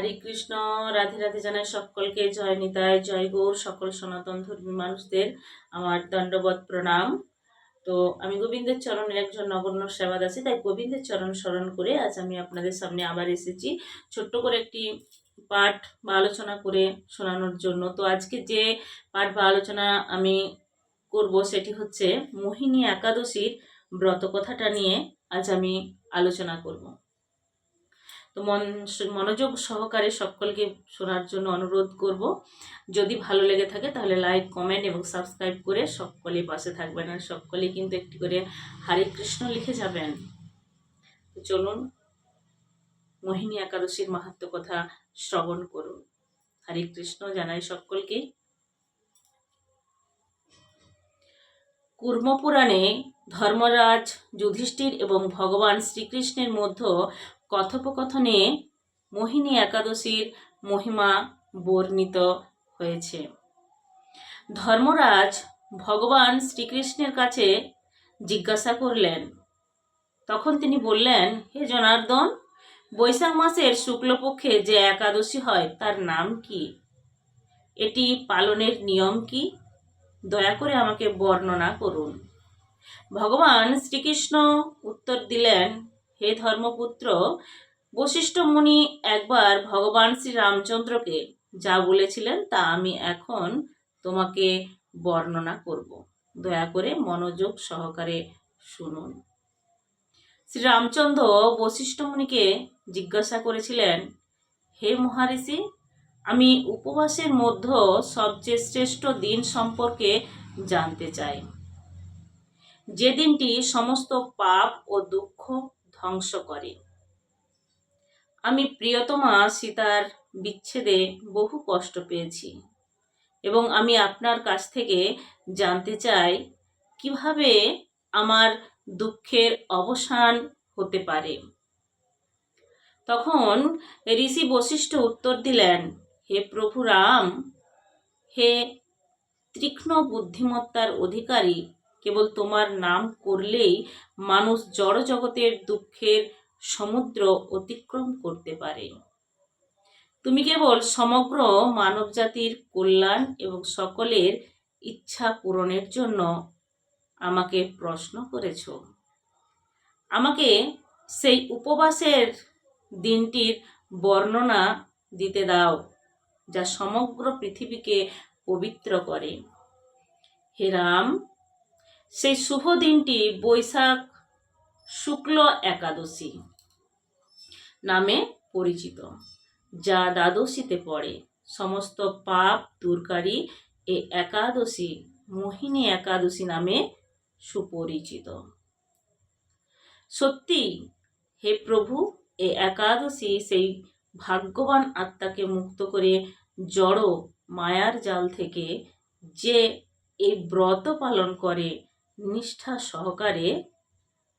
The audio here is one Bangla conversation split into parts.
হরে কৃষ্ণ, রাধে রাধে জানাই সকলকে, জয় নিতাই, জয় গৌর, সকল সনাতন ধর্মী মানুষদের আমার দণ্ডবত প্রণাম। তো আমি গোবিন্দের চরণের একজন নগণ্য সেবাদ আছি, তাই গোবিন্দের চরণ স্মরণ করে আজ আমি আপনাদের সামনে আবার এসেছি ছোট্ট করে একটি পাঠ বা আলোচনা করে শোনানোর জন্য। তো আজকে যে পাঠ বা আলোচনা আমি করব সেটি হচ্ছে, মোহিনী একাদশীর ব্রত কথাটা নিয়ে আজ আমি আলোচনা করব। তো মন মনোযোগ সহকারে সকলকে শোনার জন্য অনুরোধ করব। যদি ভালো লেগে থাকে তাহলে লাইক, কমেন্ট এবং সাবস্ক্রাইব করে সকলে পাশে থাকবেন আর সকলে কিন্তু একটি করে হরে কৃষ্ণ লিখে যাবেন। তো চলুন মোহিনী একাদশীর মাহাত্ম কথা শ্রবণ করুন। হরে কৃষ্ণ জানাই সকলকে। কুর্মপুরাণে ধর্মরাজ যুধিষ্ঠির এবং ভগবান শ্রীকৃষ্ণের মধ্যে কথোপকথনে মোহিনী একাদশীর মহিমা বর্ণিত হয়েছে। ধর্মরাজ ভগবান শ্রীকৃষ্ণের কাছে জিজ্ঞাসা করলেন। তখন তিনি বললেন, হে জনার্দন, বৈশাখ মাসের শুক্লপক্ষে যে একাদশী হয়, তার নাম কি? এটি পালনের নিয়ম কি? দয়া করে আমাকে বর্ণনা করুন। ভগবান শ্রীকৃষ্ণ উত্তর দিলেন হে ধর্মপুত্র, বশিষ্ঠ মুনি একবার ভগবান শ্রী রামচন্দ্রকে যা বলেছিলেন তা আমি এখন তোমাকে বর্ণনা করব। দয়া করে মনোযোগ সহকারে শুনুন। শ্রী রামচন্দ্র বশিষ্ঠ মুনিকে জিজ্ঞাসা করেছিলেন, হে মহারিষি, আমি উপবাসের মধ্যে সবচেয়ে শ্রেষ্ঠ দিন সম্পর্কে জানতে চাই। যে দিনটি সমস্ত পাপ ও দুঃখ ধ্বংস করে। আমি প্রিয়তমা সীতার বিচ্ছেদে বহু কষ্ট পেয়েছি এবং আমি আপনার কাছ থেকে জানতে চাই, কীভাবে আমার দুঃখের অবসান হতে পারে? তখন ঋষি বশিষ্ঠ উত্তর দিলেন, হে প্রভু রাম, হে তীক্ষ্ণ বুদ্ধিমত্তার অধিকারী কেবল তোমার নাম করলেই মানুষ জড় জগতের দুঃখের সমুদ্র অতিক্রম করতে পারে। তুমি কেবল সমগ্র মানবজাতির কল্যাণ এবং সকলের ইচ্ছা পূরণের জন্য আমাকে প্রশ্ন করেছ। আমাকে সেই উপবাসের দিনটির বর্ণনা দিতে দাও, যা সমগ্র পৃথিবীকে পবিত্র করে। হে রাম সেই শুভ দিনটি বৈশাখ শুক্ল একাদশী নামে পরিচিত, যা দ্বাদশীতে পড়ে। সমস্ত পাপ দূরকারী এ একাদশী মোহিনী একাদশী নামে সুপরিচিত। সত্যি, হে প্রভু, এ একাদশী সেই ভাগ্যবান আত্মাকে মুক্ত করে জড় মায়ার জাল থেকে যে এই ব্রত পালন করে নিষ্ঠা সহকারে।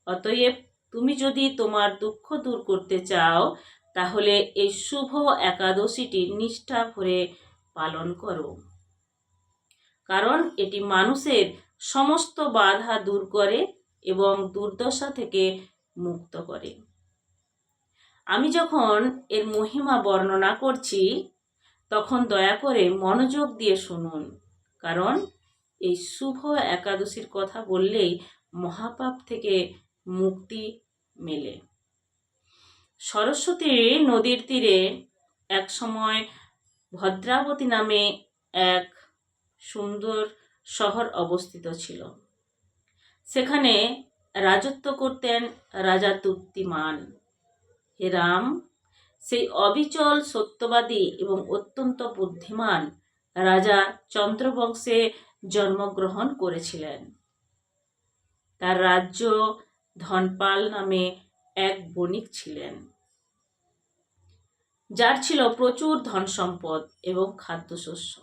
অতএব তুমি যদি তোমার দুঃখ দূর করতে চাও, তাহলে এই শুভ একাদশীটি নিষ্ঠা ভরে পালন করো। কারণ এটি মানুষের সমস্ত বাধা দূর করে এবং দুর্দশা থেকে মুক্ত করে। আমি যখন এর মহিমা বর্ণনা করছি, তখন দয়া করে মনোযোগ দিয়ে শুনুন। কারণ এই শুভ একাদশীর কথা বললেই মহাপাপ থেকে মুক্তি মেলে। সরস্বতী নদীর তীরে এক সময় ভদ্রাবতী নামে এক সুন্দর শহর অবস্থিত ছিল। সেখানে রাজত্ব করতেন রাজা তুপ্তিমান। হে রাম, সেই অবিচল সত্যবাদী এবং অত্যন্ত বুদ্ধিমান রাজা চন্দ্রবংশে জন্মগ্রহণ করেছিলেন। তার রাজ্য ধনপাল নামে এক বণিক ছিলেন। যার ছিল প্রচুর ধন সম্পদ এবং খাদ্যশস্য।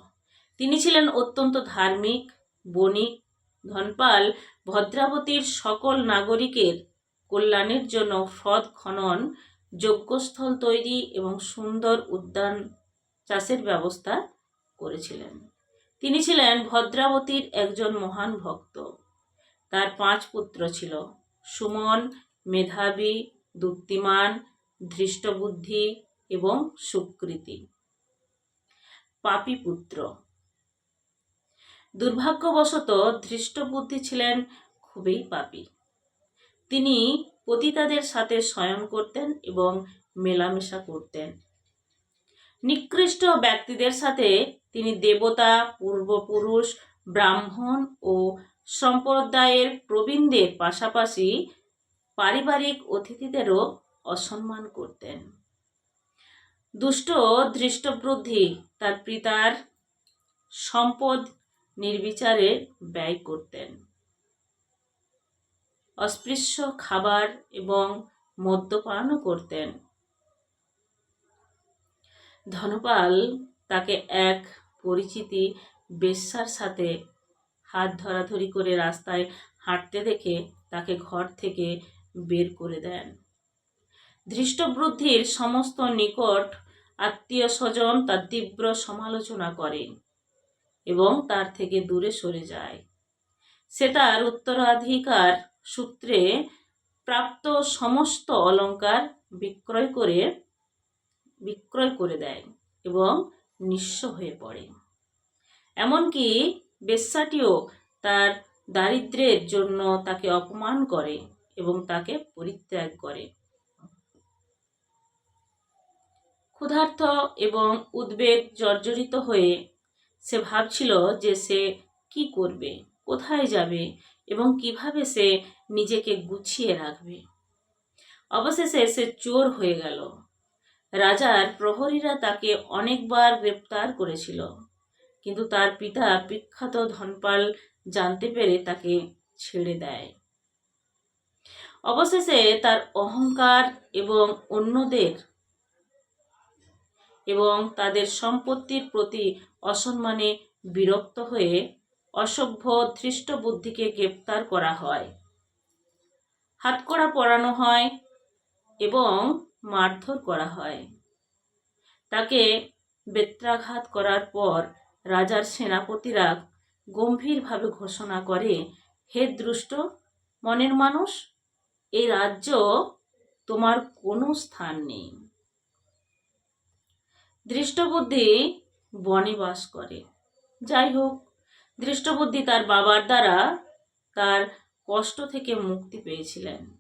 তিনি ছিলেন অত্যন্ত ধার্মিক, বণিক। ধনপাল ভদ্রাবতীর সকল নাগরিকের কল্যাণের জন্য হ্রদ খনন, যজ্ঞস্থল তৈরি এবং সুন্দর উদ্যান চাষের ব্যবস্থা করেছিলেন। তিনি ছিলেন ভদ্রাবতীর একজন মহান ভক্ত। তার পাঁচ পুত্র ছিল, সুমন, মেধাবী দুক্তিমান ধৃষ্টবুদ্ধি এবং সুকৃতি। পাপী পুত্র। দুর্ভাগ্যবশত ধৃষ্টবুদ্ধি ছিলেন খুবই পাপী। তিনি পতিতাদের সাথে শয়ন করতেন এবং মেলামেশা করতেন। নিকৃষ্ট ব্যক্তিদের সাথে তিনি দেবতা, পূর্বপুরুষ, ব্রাহ্মণ ও সম্প্রদায়ের প্রবীণদের পাশাপাশি পারিবারিক অতিথিদেরও অসম্মান করতেন। দুষ্ট দৃষ্টবুদ্ধি তার পিতার সম্পদ নির্বিচারে ব্যয় করতেন। অস্পৃশ্য খাবার এবং মদ্যপানও করতেন। ধনপাল তাকে এক পরিচিতি বেশ্যার সাথে হাত ধরাধরি করে রাস্তায় হাঁটতে দেখে তাকে ঘর থেকে বের করে দেন। ধৃষ্টবুদ্ধির সমস্ত নিকট আত্মীয় স্বজন তার তীব্র সমালোচনা করে এবং তার থেকে দূরে সরে যায়। সে তার উত্তরাধিকার সূত্রে প্রাপ্ত সমস্ত অলঙ্কার বিক্রয় করে বিক্রয় করে দেয় এবং নিঃস্ব হয়ে পড়ে। এমনকি বেশ্যাটিও তার দারিদ্র্যের জন্য তাকে অপমান করে এবং তাকে পরিত্যাগ করে। ক্ষুধার্থ এবং উদ্বেগ জর্জরিত হয়ে সে ভাবছিল যে সে কি করবে, কোথায় যাবে এবং কীভাবে সে নিজেকে গুছিয়ে রাখবে। অবশেষে সে চোর হয়ে গেল। রাজার প্রহরীরা তাকে অনেকবার গ্রেপ্তার করেছিল। কিন্তু তার পিতা বিখ্যাত ধনপাল জানতে পেরে তাকে ছেড়ে দেয়। অবশেষে তার অহংকার এবং অন্যদের এবং তাদের সম্পত্তির প্রতি অসম্মানে বিরক্ত হয়ে অসভ্য ধৃষ্ট বুদ্ধিকে গ্রেপ্তার করা হয়। হাতকড়া পরানো হয় এবং মারধর করা হয়। তাকে বেত্রাঘাত করার পর রাজার সেনাপতিরা গম্ভীরভাবে ঘোষণা করে, হে দৃষ্ট, মনের মানুষ, এই রাজ্য তোমার কোনো স্থান নেই। দৃষ্টবুদ্ধি বনে বাস করে। যাই হোক, দৃষ্টবুদ্ধি তার বাবার দ্বারা তার কষ্ট থেকে মুক্তি পেয়েছিলেন।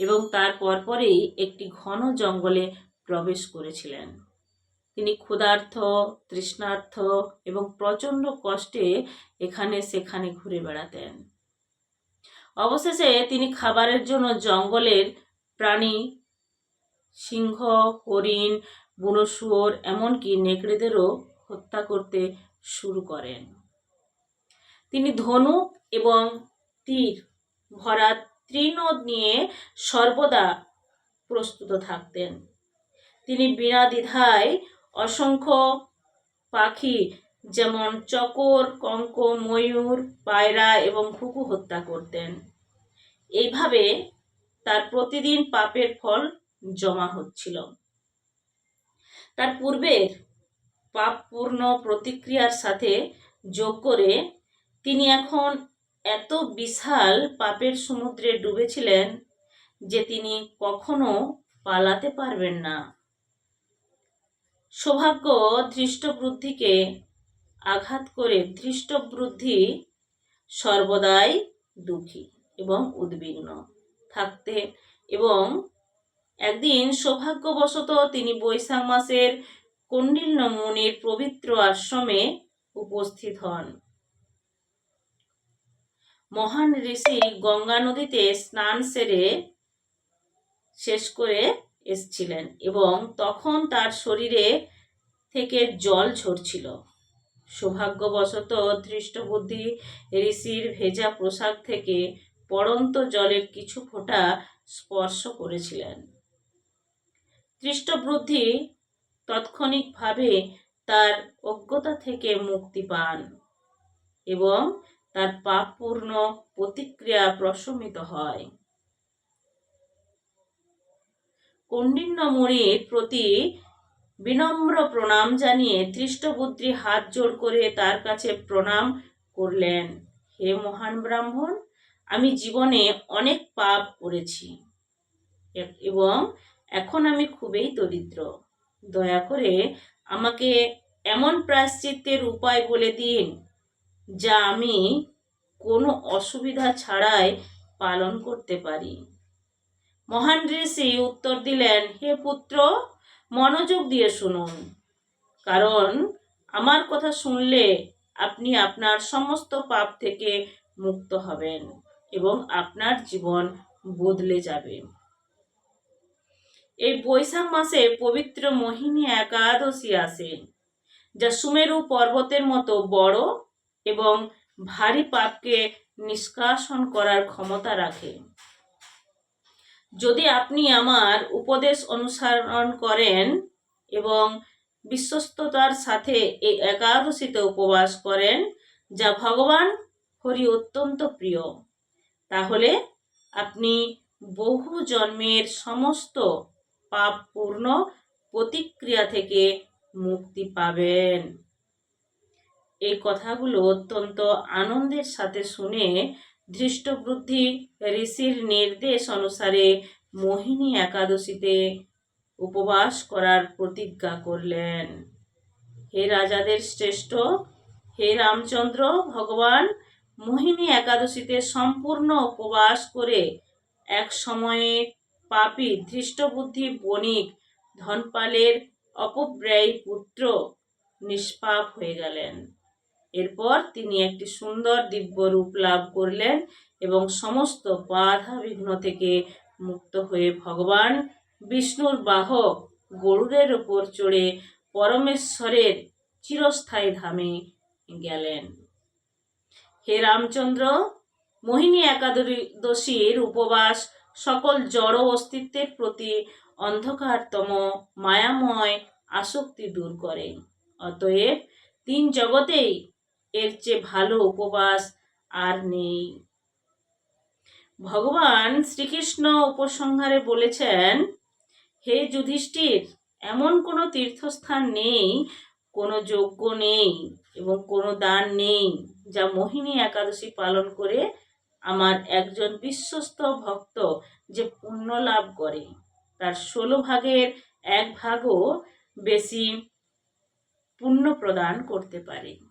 এবং তার পরপরেই একটি ঘন জঙ্গলে প্রবেশ করেছিলেন। তিনি ক্ষুধার্থ তৃষ্ণার্থ এবং প্রচণ্ড কষ্টে এখানে সেখানে ঘুরে বেড়াতেন। অবশেষে তিনি খাবারের জন্য জঙ্গলের প্রাণী, সিংহ, হরিণ, বুনো শুয়োর এমনকি নেকড়েদেরও হত্যা করতে শুরু করেন। তিনি ধনুক এবং তীর ভরা ত্রিনদ নিয়ে সর্বদা প্রস্তুত থাকতেন। তিনি বিনা দ্বিধায় অসংখ্য পাখি যেমন চকর কঙ্ক ময়ূর, পায়রা এবং ঘুঘু হত্যা করতেন। এইভাবে তার প্রতিদিন পাপের ফল জমা হচ্ছিল। তার পূর্বের পাপপূর্ণ প্রতিক্রিয়ার সাথে যোগ করে তিনি এখন এত বিশাল পাপের সমুদ্রে ডুবেছিলেন যে তিনি কখনো পালাতে পারবেন না। সৌভাগ্য ধৃষ্টবুদ্ধিকে আঘাত করে ধৃষ্টবুদ্ধি সর্বদাই দুঃখী এবং উদ্বিগ্ন থাকতে এবং একদিন সৌভাগ্যবশত তিনি বৈশাখ মাসের কণ্ডিল্য মুনির পবিত্র আশ্রমে উপস্থিত হন। মহান ঋষি গঙ্গা নদীতে স্নান সেরে শেষ করে এসছিলেন এবং তখন তার শরীরে থেকে জল ঝরছিল। সৌভাগ্যবশত ধৃষ্টবুদ্ধি ঋষির ভেজা পোশাক থেকে পড়ন্ত জলের কিছু ফোঁটা স্পর্শ করেছিলেন। দৃষ্টবুদ্ধি তাৎক্ষণিকভাবে তার অজ্ঞতা থেকে মুক্তি পান এবং তার পাপপূর্ণ প্রতিক্রিয়া প্রশমিত হয়। কণ্ডিন্য মুড়ির প্রতি বিনম্র প্রণাম জানিয়ে দৃষ্টবুদ্ধি হাত জোড় করে তার কাছে প্রণাম করলেন, হে মহান ব্রাহ্মণ, আমি জীবনে অনেক পাপ করেছি এবং এখন আমি খুবই দরিদ্র। দয়া করে আমাকে এমন প্রায়শ্চিত্তের উপায় বলে দিন যা আমি কোনো অসুবিধা ছাড়াই পালন করতে পারি। মহান ঋষি উত্তর দিলেন, হে পুত্র, মনোযোগ দিয়ে শুনুন। কারণ আমার কথা শুনলে আপনি আপনার সমস্ত পাপ থেকে মুক্ত হবেন এবং আপনার জীবন বদলে যাবে। এই বৈশাখ মাসে পবিত্র মোহিনী একাদশী আসে, যা সুমেরু পর্বতের মতো বড় এবং ভারী পাপকে নিষ্কাশন করার ক্ষমতা রাখে। যদি আপনি আমার উপদেশ অনুসরণ করেন এবং বিশ্বস্ততার সাথে এই একাদশীতে উপবাস করেন, যা ভগবান হরি অত্যন্ত প্রিয়, তাহলে আপনি বহু জন্মের সমস্ত পাপপূর্ণ প্রতিক্রিয়া থেকে মুক্তি পাবেন। এই কথাগুলো অত্যন্ত আনন্দের সাথে শুনে ধৃষ্টবুদ্ধি ঋষির নির্দেশ অনুসারে মোহিনী একাদশীতে উপবাস করার প্রতিজ্ঞা করলেন। হে রাজাদের শ্রেষ্ঠ, হে রামচন্দ্র, ভগবান, মোহিনী একাদশীতে সম্পূর্ণ উপবাস করে এক সময়ে পাপী ধৃষ্টবুদ্ধি বণিক ধনপালের অপব্যয়ী পুত্র নিষ্পাপ হয়ে গেলেন। এরপর তিনি একটি সুন্দর দিব্য রূপ লাভ করলেন এবং সমস্ত বাধা বিঘ্ন থেকে মুক্ত হয়ে ভগবান বিষ্ণুর বাহক গরুরের ওপর চড়ে পরমেশ্বরের চিরস্থায়ী ধামে গেলেন। হে রামচন্দ্র, মোহিনী একাদশীর উপবাস সকল জড় অস্তিত্বের প্রতি অন্ধকারতম, মায়াময় আসক্তি দূর করে। অতএব তিন জগতেই এর চেয়ে ভালো উপবাস আর নেই। ভগবান শ্রীকৃষ্ণ উপসংহারে বলেছেন, হে যুধিষ্ঠির, এমন কোনো তীর্থস্থান নেই, কোনো যজ্ঞ নেই এবং কোনো দান নেই, যা মোহিনী একাদশী পালন করে আমার একজন বিশ্বস্ত ভক্ত যে পুণ্য লাভ করে। তার ষোলো ভাগের এক ভাগও বেশি পুণ্য প্রদান করতে পারে।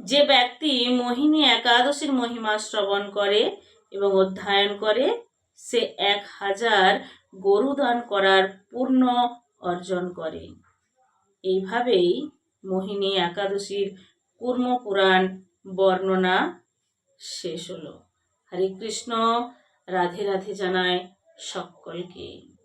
যে ব্যক্তি মোহিনী একাদশীর মহিমা শ্রবণ করে এবং অধ্যয়ন করে, সে এক হাজার গরু দান করার পূর্ণ অর্জন করে। এইভাবেই মোহিনী একাদশীর কুর্ম পুরাণ বর্ণনা শেষ হলো। হরে কৃষ্ণ, রাধে রাধে জানায় সকলকে।